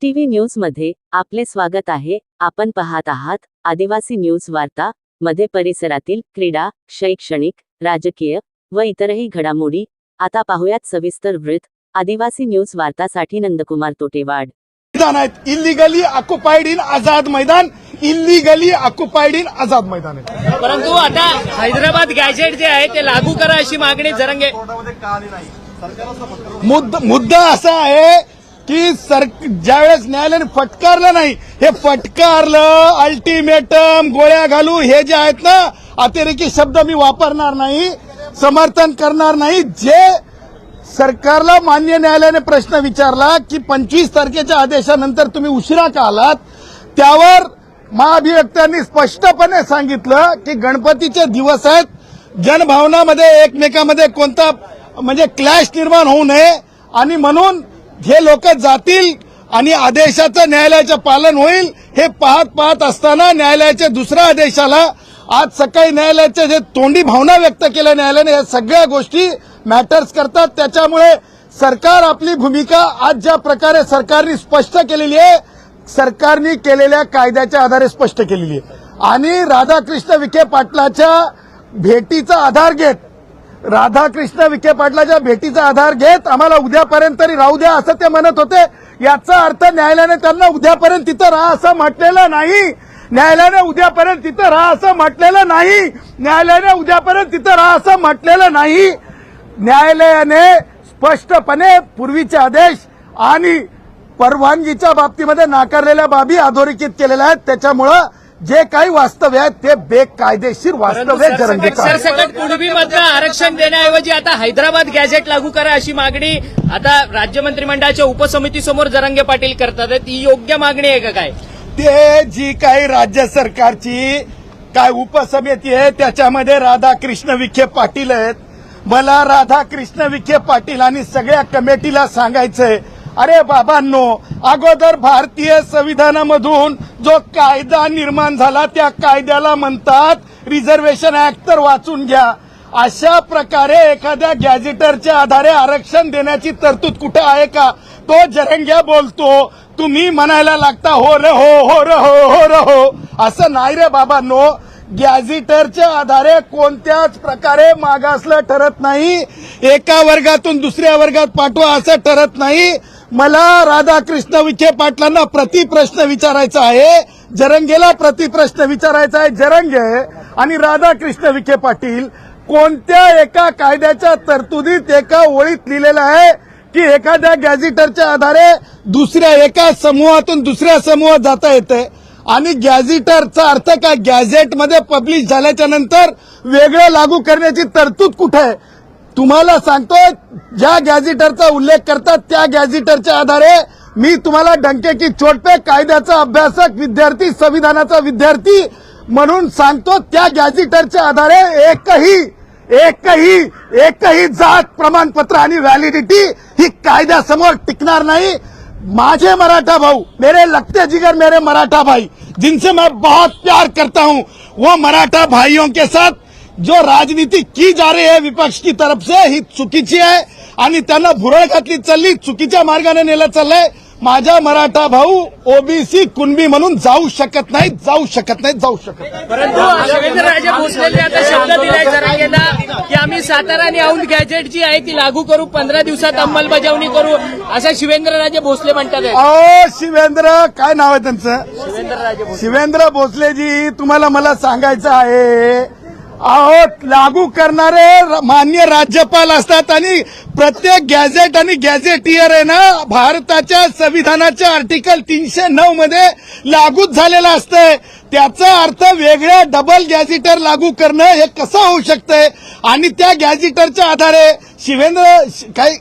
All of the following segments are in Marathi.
टीव्ही न्यूजमध्ये आपले स्वागत आहे. आपण पाहत आहात आदिवासी न्यूज वार्ता मध्ये परिसरातील क्रीडा शैक्षणिक राजकीय व इतरही घडामोडी. आता पाहुयात सविस्तर वृत्त. आदिवासी न्यूज वार्तासाठी नंदकुमार तोटेवाड. मैदान आहेत. Illegally occupied in Azad Maidan illegally occupied in Azad Maidan आहे परंतु आता हैदराबाद गॅजेट जे आहे ते लागू करा अशी मागणी जरंगे. मुद्द मुद्दा असा आहे की सर ज्यावेळेस न्यायालयाने फटकारलं नाही हे फटकारलं अल्टिमेटम गोळ्या घालू हे जे आहेत ना अतिरेकी शब्द मी वापरणार नाही समर्थन करणार नाही. जे सरकारला मान्य न्यायालयाने प्रश्न विचारला की पंचवीस तारखेच्या आदेशानंतर तुम्ही उशिरा का आलात त्यावर महाअभिव्यक्त्यांनी स्पष्टपणे सांगितलं की गणपतीचे दिवस आहेत जनभावनामध्ये एकमेकामध्ये कोणता म्हणजे क्लॅश निर्माण होऊ नये. आणि म्हणून हे लोक जातील आणि आदेशाचं न्यायालयाचं पालन होईल हे पाहत पाहत असताना न्यायालयाच्या दुसऱ्या आदेशाला आज सकाळी न्यायालयाच्या जे तोंडी भावना व्यक्त केल्या न्यायालयाने या सगळ्या गोष्टी मॅटर्स करतात. त्याच्यामुळे सरकार आपली भूमिका आज ज्या प्रकारे सरकारने स्पष्ट केलेली आहे सरकारने केलेल्या कायद्याच्या आधारे स्पष्ट केलेली आहे. आणि राधाकृष्ण विखे पाटलाच्या भेटीचा आधार घेत राधाकृष्ण विखे पाटलाच्या भेटीचा आधार घेत आम्हाला उद्यापर्यंत तरी राहू द्या असं ते म्हणत होते. याचा अर्थ न्यायालयाने त्यांना उद्यापर्यंत तिथं राहा असं म्हटलेलं नाही. न्यायालयाने उद्यापर्यंत तिथं राहा असं म्हटलेलं नाही. न्यायालयाने उद्यापर्यंत तिथं राहा असं म्हटलेलं नाही. न्यायालयाने स्पष्टपणे पूर्वीचे आदेश आणि परवानगीच्या बाबतीमध्ये नाकारलेल्या बाबी अधोरेखित केलेल्या आहेत. त्याच्यामुळं जे काही वास्तव्य आहे ते बेकायदेशीर वास्तव्य सरसकट कुणबीमधलं आरक्षण देण्याऐवजी आता हैदराबाद गॅजेट लागू करा अशी मागणी आता राज्य मंत्रिमंडळाच्या उपसमितीसमोर जरंगे पाटील करतात. ती योग्य मागणी आहे का काय? ते जी काही राज्य सरकारची काय उपसमिती आहे त्याच्यामध्ये राधाकृष्ण विखे पाटील आहेत. मला राधाकृष्ण विखे पाटील आणि सगळ्या कमिटीला सांगायचंय अरे बाबांनो अगोदर भारतीय संविधानामधून जो कायदा निर्माण झाला त्या कायद्याला म्हणतात रिझर्वेशन ऍक्ट तर वाचून घ्या. अशा प्रकारे एखाद्या गॅजेटरच्या आधारे आरक्षण देण्याची तरतूद कुठे आहे का? तो जरंग्या बोलतो तुम्ही म्हणायला लागता हो रे हो हो र हो हो र हो. असं नाही रे बाबांनो. गॅझेटरच्या आधारे कोणत्याच प्रकारे मागासलं ठरत नाही. एका वर्गातून दुसऱ्या वर्गात पाठवा असं ठरत नाही. मला राधाकृष्ण विखे पाटलांना प्रतिप्रश्न विचारायचा आहे. जरंगेला प्रतिप्रश्न विचारायचा आहे जरंगे आणि राधाकृष्ण विखे पाटील कोणत्या एका कायद्याच्या तरतुदीत एका ओळीत लिहिलेलं आहे की एखाद्या गॅझेटरच्या आधारे दुसऱ्या एका समूहातून दुसऱ्या समूहात जाता येते? आणि गॅझेटरचा अर्थ काय? गॅझेटमध्ये पब्लिश झाल्याच्यानंतर वेगळं लागू करण्याची तरतूद कुठे आहे? तुम्हाला सांगतो ज्या गॅझेटरचा उल्लेख करतात त्या गॅझेटरच्या आधारे मी तुम्हाला डंके की चोट पे कायद्याचा अभ्यासक विद्यार्थी संविधानाचा विद्यार्थी म्हणून सांगतो त्या गॅझेटरच्या आधारे एकही एकही एकही जात प्रमाणपत्र आणि व्हॅलिडिटी ही कायद्यासमोर टिकणार नाही. माझे मराठा भाऊ मेरे लगते जिगर मेरे मराठा भाई जिनसे मैं बहुत प्यार करता हूं वो मराठा भाइयों के साथ जो राजनीति की जा रही है विपक्ष की तरफ से ही चुकीची आहे आणि त्यांना भुरळ घातली चालली चुकीच्या मार्गाने नेलं चाललंय. माझा मराठा भाऊ ओबीसी कुणबी म्हणून जाऊ शकत नाही जाऊ शकत नाही जाऊ शकत नाही. परंतु भोसलेंनी आता शब्द दिलाय जरंगेला की आम्ही सातारा आणि औंध गॅजेट जी आहे ती लागू करू पंधरा दिवसात अंमलबजावणी करू असं शिवेंद्रराजे भोसले म्हणतात. अहो शिवेंद्र काय नाव आहे त्यांचं? शिवेंद्रराजे भोसले. शिवेंद्र भोसलेजी तुम्हाला मला सांगायचं आहे अहो लागू करणारे मान्य राज्यपाल असतात आणि प्रत्येक गॅझेट आणि गॅझेटियर आहे ना भारताच्या संविधानाच्या आर्टिकल तीनशे नऊ मध्ये लागूच झालेलं असतंय. त्याचा अर्थ वेगळ्या डबल गॅझेटर लागू करणं हे कसं होऊ शकतंय? आणि त्या गॅझेटरच्या आधारे शिवेंद्र काही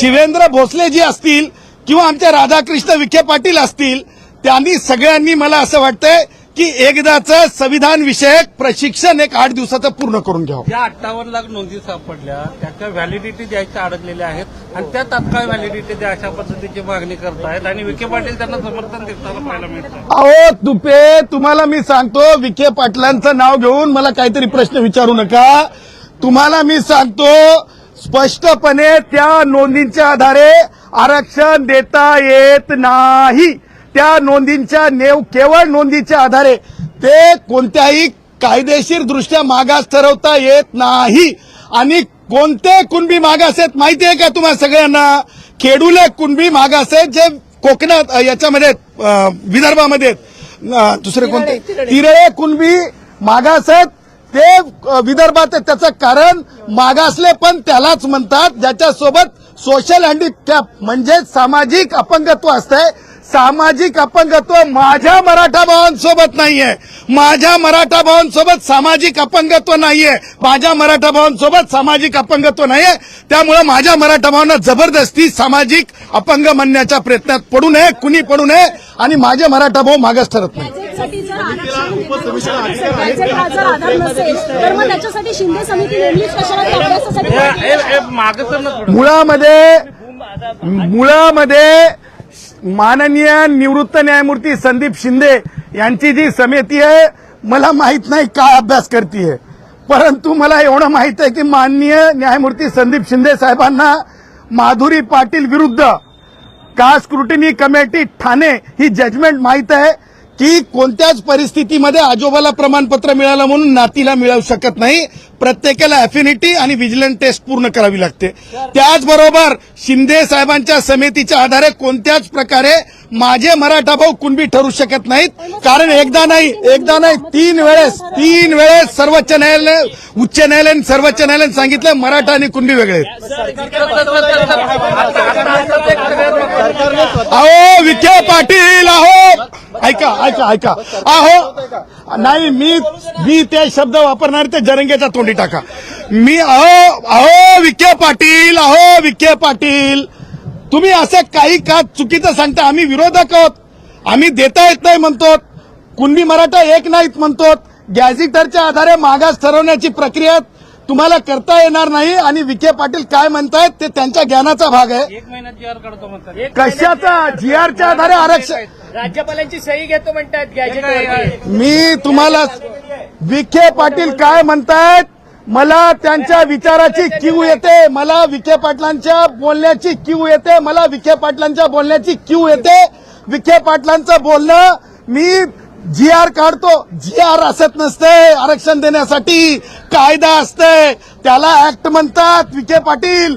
शिवेंद्र भोसले जी असतील किंवा आमच्या राधाकृष्ण विखे पाटील असतील त्यांनी सगळ्यांनी मला असं वाटतंय की एकदाचं संविधान विषयक प्रशिक्षण एक आठ दिवसाचं पूर्ण करून घ्यावं. ज्या अठ्ठावन्न लाख नोंदी सापडल्या त्याच्या व्हॅलिडिटी द्यायच्या अडकलेल्या आहेत आणि त्या तात्काळ व्हॅलिडिटी द्या अशा पद्धतीची मागणी करतायत आणि विखे पाटील त्यांना समर्थन देताना पाहायला मिळतं अहो तुपे तुम्हाला मी सांगतो विखे पाटलांचं नाव घेऊन मला काहीतरी प्रश्न विचारू नका. तुम्हाला मी सांगतो स्पष्टपणे त्या नोंदींच्या आधारे आरक्षण देता येत नाही. त्या नोंदींच्या नेव केवळ नोंदीच्या आधारे ते कोणत्याही कायदेशीर दृष्ट्या मागास ठरवता येत नाही. आणि कोणते कुणबी मागास आहेत माहिती आहे का तुम्हाला सगळ्यांना? खेडूले कुणबी मागास आहेत जे कोकणात याच्यामध्ये विदर्भामध्ये दुसरे कोणते? तिरळे कुणबी मागास आहेत. ते विदर्भात आहेत. त्याचं कारण मागासले पण त्यालाच म्हणतात. ज्याच्यासोबत सोशल हँडिकॅप म्हणजे सामाजिक अपंगत्व असतंय. सामाजिक अपंगत्व माझ्या मराठा भावांसोबत नाहीये. माझ्या मराठा भावांसोबत सामाजिक अपंगत्व नाहीये. माझ्या मराठा भावांसोबत सामाजिक अपंगत्व नाहीये. त्यामुळे माझ्या मराठा भावांना जबरदस्ती सामाजिक अपंग म्हणण्याच्या प्रयत्नात पडू नये कुणी पडू नये आणि माझे मराठा भाऊ मागास ठरत नाही. मुळामध्ये मुळामध्ये माननीय निवृत्त न्यायमूर्ती संदीप शिंदे यांची जी समिती आहे मला माहीत नाही काय अभ्यास करतीये. परंतु मला एवढं माहीत आहे की माननीय न्यायमूर्ती संदीप शिंदे साहेबांना माधुरी पाटील विरुद्ध का स्क्रुटिनी कमिटी ठाणे ही जजमेंट माहीत आहे. की कोणत्याच परिस्थितीमध्ये आजोबाला प्रमाणपत्र मिळालं म्हणून नातीला मिळू शकत नाही. प्रत्येकाला अफिनिटी आणि व्हिजिलंट टेस्ट पूर्ण करावी लागते. त्याचबरोबर शिंदे साहेबांच्या समितीच्या आधारे कोणत्याच प्रकारे माझे मराठा भाऊ कुणबी ठरू शकत नाहीत. कारण एकदा नाही एकदा नाही तीन वेळेस तीन वेळेस सर्वोच्च न्यायालय उच्च न्यायालयाने सर्वोच्च न्यायालयाने सांगितलं मराठा आणि कुणबी वेगळे. अहो विखे पाटील अहो ऐका ऐका ऐका. अहो नाही मी मी ते शब्द वापरणार ते जरंगेच्या तोंडी टाका. मी अहो अहो विखे पाटील अहो विखे पाटील. तुम्ही असं काही का चुकीचं सांगता? आम्ही विरोधक आहोत. आम्ही देता येत नाही म्हणतो कुणबी मराठा एक नाहीत म्हणतो गॅझिटरच्या आधारे मागास ठरवण्याची प्रक्रिया तुम्हाला करता येणार नाही आणि विखे पाटील काय म्हणतायत ते त्यांच्या ज्ञानाचा भाग आहे. एक महिन्यात जी आर काढतो म्हणतात. एक कशाचा? जी आरच्या आधारे आरक्षण राज्यपालांची सही घेतो म्हणतात गॅजेट मी तुम्हाला विखे पाटील काय म्हणतायत? मला त्यांच्या विचाराची क्यू येते मला विखे पाटलांच्या बोलण्याची क्यू येते मला विखे पाटलांच्या बोलण्याची क्यू येते. विखे पाटलांचं बोलणं मी जी आर काढतो जी आर असत नसते. आरक्षण देण्यासाठी कायदा असते. त्याला ऍक्ट म्हणतात विखे पाटील.